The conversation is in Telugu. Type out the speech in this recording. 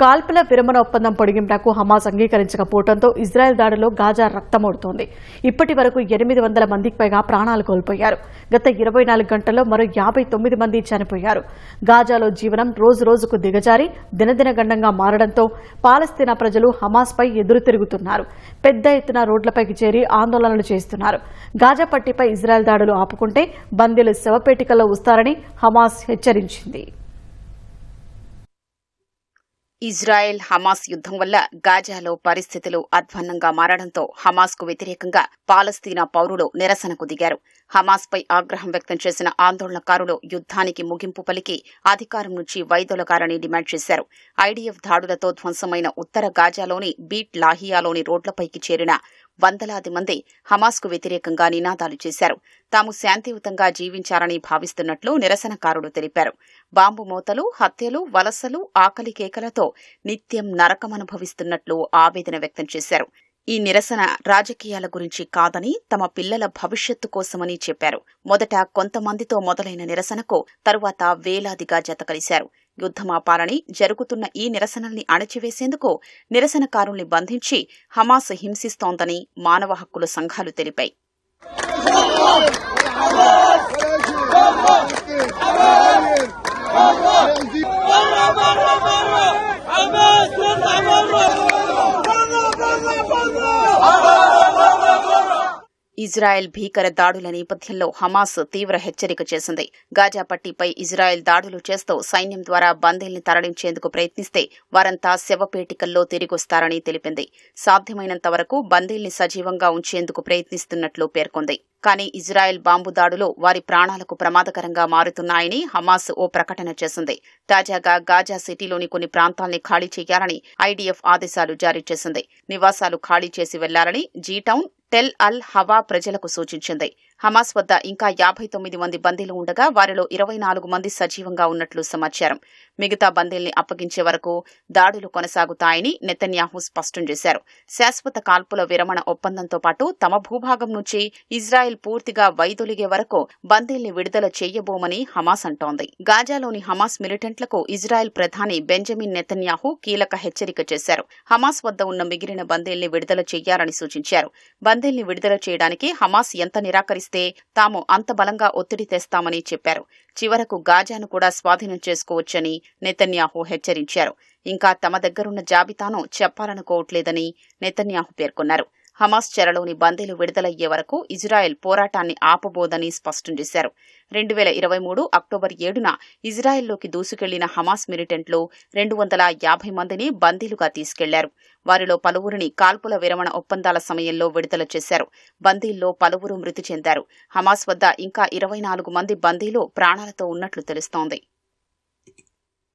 కాల్పుల విరమణ ఒప్పందం పొడిగింపునకు హమాస్ అంగీకరించకపోవడంతో ఇజ్రాయెల్ దాడిలో గాజా రక్తమోడుతోంది. ఇప్పటి వరకు ఎనిమిది వందల మందికి పైగా ప్రాణాలు కోల్పోయారు. గత ఇరవై నాలుగు గంటల్లో మరో యాభై తొమ్మిది మంది చనిపోయారు. గాజాలో జీవనం రోజు రోజుకు దిగజారి దినదిన గండంగా మారడంతో పాలస్తీనా ప్రజలు హమాస్పై ఎదురు తిరుగుతున్నారు. పెద్ద ఎత్తున రోడ్లపైకి చేరి ఆందోళనలు చేస్తున్నారు. గాజా పట్టిపై ఇజ్రాయెల్ దాడులు ఆపుకుంటే బందీలు శవపేటికల్లో వస్తారని హమాస్ హెచ్చరించింది. ఇజ్రాయెల్ హమాస్ యుద్ధం వల్ల గాజాలో పరిస్థితులు అధ్వాన్నంగా మారడంతో హమాస్కు వ్యతిరేకంగా పాలస్తీనా పౌరులు నిరసనకు దిగారు. హమాస్ పై ఆగ్రహం వ్యక్తం చేసిన ఆందోళనకారులు యుద్ధానికి ముగింపు పలికి అధికారం నుంచి వైదొలగాలని డిమాండ్ చేశారు. ఐడీఎఫ్ దాడులతో ధ్వంసమైన ఉత్తర గాజాలోని బీట్ లాహియాలోని రోడ్లపైకి చేరిన వందలాది మంది హమాస్కు వ్యతిరేకంగా నినాదాలు చేశారు. తాము శాంతియుతంగా జీవించాలని భావిస్తున్నట్లు నిరసనకారులు తెలిపారు. బాంబు మూతలు హత్యలు వలసలు ఆకలి కేకలతో నిత్యం నరకమనుభవిస్తున్నట్లు ఆవేదన వ్యక్తం చేశారు. ఈ నిరసన రాజకీయాల గురించి కాదని తమ పిల్లల భవిష్యత్తు కోసమని చెప్పారు. మొదట కొంతమందితో మొదలైన నిరసనకు తరువాత వేలాదిగా జతకలిశారు. యుద్ధమాపాలని జరుగుతున్న ఈ నిరసనల్ని అణచివేసేందుకు నిరసనకారుల్ని బంధించి హమాస్ హింసిస్తోందని మానవ హక్కుల సంఘాలు తెలిపాయి. ఇజ్రాయెల్ భీకర దాడుల నేపథ్యంలో హమాస్ తీవ్ర హెచ్చరిక చేసింది. గాజాపట్టిపై ఇజ్రాయెల్ దాడులు చేస్తూ సైన్యం ద్వారా బందీల్ని తరలించేందుకు ప్రయత్నిస్తే వారంతా శవపేటికల్లో తిరిగొస్తారని తెలిపింది. సాధ్యమైనంత వరకు బందీల్ని సజీవంగా ఉంచేందుకు ప్రయత్నిస్తున్నట్లు పేర్కొంది. కానీ ఇజ్రాయెల్ బాంబు దాడులు వారి ప్రాణాలకు ప్రమాదకరంగా మారుతున్నాయని హమాస్ ఓ ప్రకటన చేసింది. తాజాగా గాజా సిటీలోని కొన్ని ప్రాంతాల్ని ఖాళీ చేయాలని ఐడీఎఫ్ ఆదేశాలు జారీ చేసింది. నివాసాలు ఖాళీ చేసి వెళ్ళాలని జీటౌన్ టెల్ అల్ హవా ప్రజలకు సూచించింది. హమాస్ వద్ద ఇంకా యాభై తొమ్మిది మంది బందీలు ఉండగా వారిలో ఇరవై నాలుగు మంది సజీవంగా ఉన్నట్లు సమాచారం. మిగతా బందీల్ని అప్పగించే వరకు దాడులు కొనసాగుతాయని నెతన్యాహు స్పష్టం చేశారు. శాశ్వత కాల్పుల విరమణ ఒప్పందంతో పాటు తమ భూభాగం నుంచి ఇజ్రాయెల్ పూర్తిగా వైదొలిగే వరకు బందీల్ని విడుదల చేయబోమని హమాస్ అంటోంది. గాజాలోని హమాస్ మిలిటెంట్లకు ఇజ్రాయెల్ ప్రధాని బెంజమిన్ నెతన్యాహు కీలక హెచ్చరిక చేశారు. హమాస్ వద్ద ఉన్న మిగిలిన బందీల్ని విడుదల చేయాలని సూచించారు. బందీల్ని విడుదల చేయడానికి హమాస్ ఎంత నిరాకరిస్తే తాము అంత బలంగా ఒత్తిడి తెస్తామని చెప్పారు. చివరకు గాజాను కూడా స్వాధీనం చేసుకోవచ్చని నెతన్యాహు హెచ్చరించారు. ఇంకా తమ దగ్గరున్న జాబితాను చెప్పాలనుకోవట్లేదని నెతన్యాహు పేర్కొన్నారు. హమాస్ చెరలోని బందీలు విడుదలయ్యే వరకు ఇజ్రాయెల్ పోరాటాన్ని ఆపబోదని స్పష్టం చేశారు. రెండు వేల ఇరవై మూడు అక్టోబర్ ఏడున ఇజ్రాయెల్లోకి దూసుకెళ్ళిన హమాస్ మిలిటెంట్లు రెండు వందల యాభై మందిని బందీలుగా తీసుకెళ్ళారు. వారిలో పలువురిని కాల్పుల విరమణ ఒప్పందాల సమయంలో విడుదల చేశారు. బందీల్లో పలువురు మృతి చెందారు. హమాస్ వద్ద ఇంకా ఇరవై నాలుగు మంది బందీలు ప్రాణాలతో ఉన్నట్లు తెలుస్తోంది.